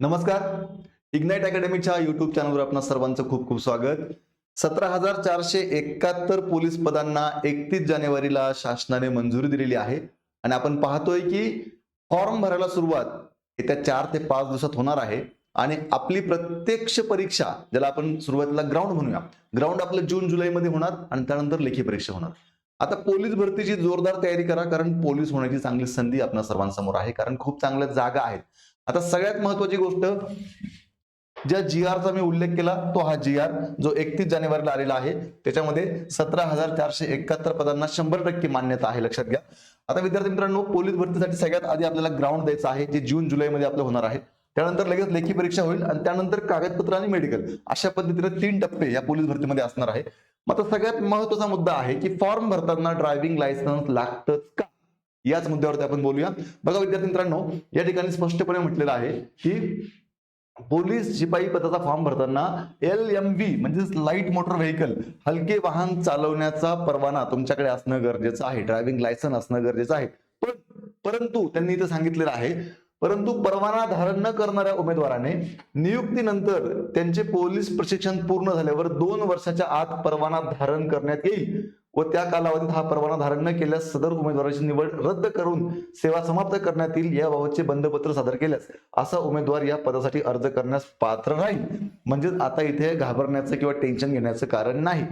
नमस्कार. Ignite अकॅडमीच्या YouTube चॅनलवर आपणा सर्वांचं खूप खूप स्वागत. सतरा हजार चारशे एकाहत्तर पोलीस पदांना एकतीस जानेवारीला शासनाने मंजुरी दिलेली आहे. आणि आपण पाहतोय की फॉर्म भरायला सुरुवात येत्या चार ते पाच दिवसात होणार आहे. आणि आपली प्रत्यक्ष परीक्षा ज्याला आपण सुरुवातीला ग्राउंड म्हणूया ग्राउंड आपलं जून जुलैमध्ये होणार आणि त्यानंतर लेखी परीक्षा होणार. आता पोलीस भरतीची जोरदार तयारी करा कारण पोलीस होण्याची चांगली संधी आपल्या सर्वांसमोर आहे कारण खूप चांगल्या जागा आहेत. आता सगळ्यात महत्वाची गोष्ट ज्या जी आरचा मी उल्लेख केला तो हा जी आर जो एकतीस जानेवारीला आलेला आहे. त्याच्यामध्ये सतरा हजार चारशे एकाहत्तर पदांना शंभर टक्के मान्यता आहे. लक्षात घ्या. आता विद्यार्थी मित्रांनो पोलीस भरतीसाठी सगळ्यात आधी आपल्याला ग्राउंड द्यायचं आहे जे जून जुलैमध्ये आपलं होणार आहे. त्यानंतर लगेच लेखी परीक्षा होईल आणि त्यानंतर कागदपत्र आणि मेडिकल अशा पद्धतीने तीन टप्पे या पोलीस भरतीमध्ये असणार आहे. मग आता सगळ्यात महत्त्वाचा मुद्दा आहे की फॉर्म भरताना ड्रायव्हिंग लायसन्स लागतं याच मुद्द्यावरती आपण बोलूया. बघा विद्यार्थी मित्रांनो या ठिकाणी स्पष्टपणे म्हटलेलं आहे की पोलीस शिपाई पदाचा फॉर्म भरताना एल एम व्ही म्हणजे लाइट मोटर व्हेकल हलके वाहन चालवण्याचा परवाना तुमच्याकडे असणं गरजेचं आहे. ड्रायव्हिंग लायसन असणं गरजेचं आहे. पण परंतु त्यांनी इथं सांगितलेलं आहे परंतु परवाना धारण न करणाऱ्या उमेदवाराने नियुक्तीनंतर त्यांचे पोलीस प्रशिक्षण पूर्ण झाल्यावर दोन वर्षाच्या आत परवाना धारण करण्यात येईल. व त्या कालावधीत हा परवाना धारण न केल्यास सदर उमेदवाराची निवड रद्द करून सेवा समाप्त करण्यात येईल याबाबतचे बंधपत्र सादर केल्यास असा उमेदवार या पदासाठी अर्ज करण्यास पात्र राहील. म्हणजेच आता इथे घाबरण्याचं किंवा टेन्शन घेण्याचं कारण नाही.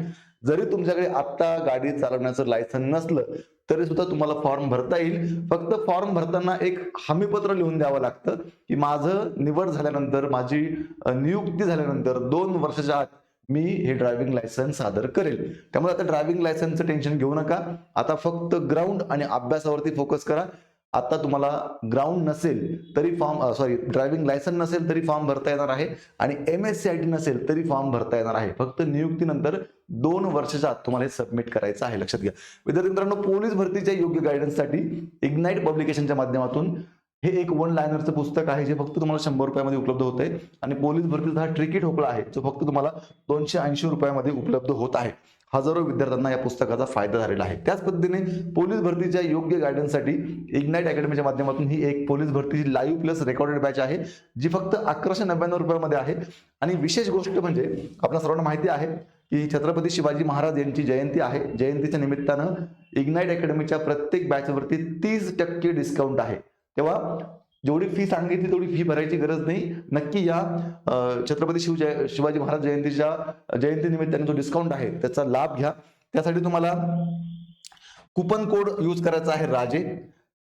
जरी तुमच्याकडे आत्ता गाडी चालवण्याचं लायसन नसलं तरी सुद्धा तुम्हाला फॉर्म भरता येईल. फक्त फॉर्म भरताना एक हमीपत्र लिहून द्यावं लागतं की माझं निवड झाल्यानंतर माझी नियुक्ती झाल्यानंतर दोन वर्षाच्या आत मी हे ड्रायव्हिंग लायसन्स सादर करेल. त्यामुळे आता ड्रायव्हिंग लायसन्सचं टेन्शन घेऊ नका. आता फक्त ग्राउंड आणि अभ्यासावरती फोकस करा. आता तुम्हाला ग्राउंड नसेल तरी फॉर्म सॉरी ड्रायव्हिंग लायसन नसेल तरी फॉर्म भरता येणार आहे. आणि M S C I T नसेल तरी फॉर्म भरता येणार आहे. फक्त नियुक्तीनंतर दोन वर्षाच्या आत तुम्हाला हे सबमिट करायचं आहे. लक्षात घ्या. विद्यार्थी मित्रांनो पोलीस भरतीच्या योग्य गायडन्ससाठी इग्नाईट पब्लिकेशनच्या माध्यमातून हे एक वन लायनरचं पुस्तक आहे जे फक्त तुम्हाला शंभर रुपयामध्ये उपलब्ध होत आहे आणि पोलीस भरतीचा हा ट्रिकी ठोकळा आहे जो फक्त तुम्हाला दोनशे ऐंशी रुपयामध्ये उपलब्ध होत आहे. हजारो विद्यार्थ्यांना या पुस्तकाचा फायदा झालेला आहे. त्याच पद्धतीने पोलीस भरतीच्या योग्य गायडन्ससाठी इग्नाईट अकॅडमीच्या माध्यमातून ही एक पोलीस भरतीची लाईव्ह प्लस रेकॉर्डेड बॅच आहे जी फक्त अकराशे नव्याण्णव रुपयामध्ये आहे. आणि विशेष गोष्ट म्हणजे आपल्या सर्वांना माहिती आहे की छत्रपती शिवाजी महाराज यांची जयंती आहे. जयंतीच्या निमित्तानं इग्नाईट अकॅडमीच्या प्रत्येक बॅचवरती तीस टक्के डिस्काउंट आहे. तेव्हा जेवढी फी सांगितली तेवढी फी भरायची गरज नाही. नक्की या छत्रपती शिवजय शिवाजी महाराज जयंतीच्या जयंती निमित्ताने जो डिस्काउंट आहे त्याचा लाभ घ्या. त्यासाठी तुम्हाला कुपन कोड यूज करायचा आहे राजे.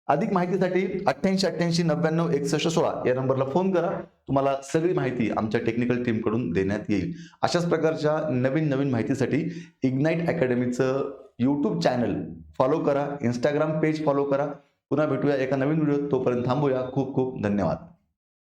अधिक माहितीसाठी अठ्ठ्याऐंशी अठ्ठ्याऐंशी नव्याण्णव एकसष्ट सोळा या नंबरला फोन करा. तुम्हाला सगळी माहिती आमच्या टेक्निकल टीमकडून देण्यात येईल. अशाच प्रकारच्या नवीन नवीन माहितीसाठी इग्नाईट अकॅडमीचं यूट्यूब चॅनल फॉलो करा. इंस्टाग्राम पेज फॉलो करा. पुन्हा भेटूया एका नवीन व्हिडिओ तोपर्यंत थांबूया. खूप खूप धन्यवाद.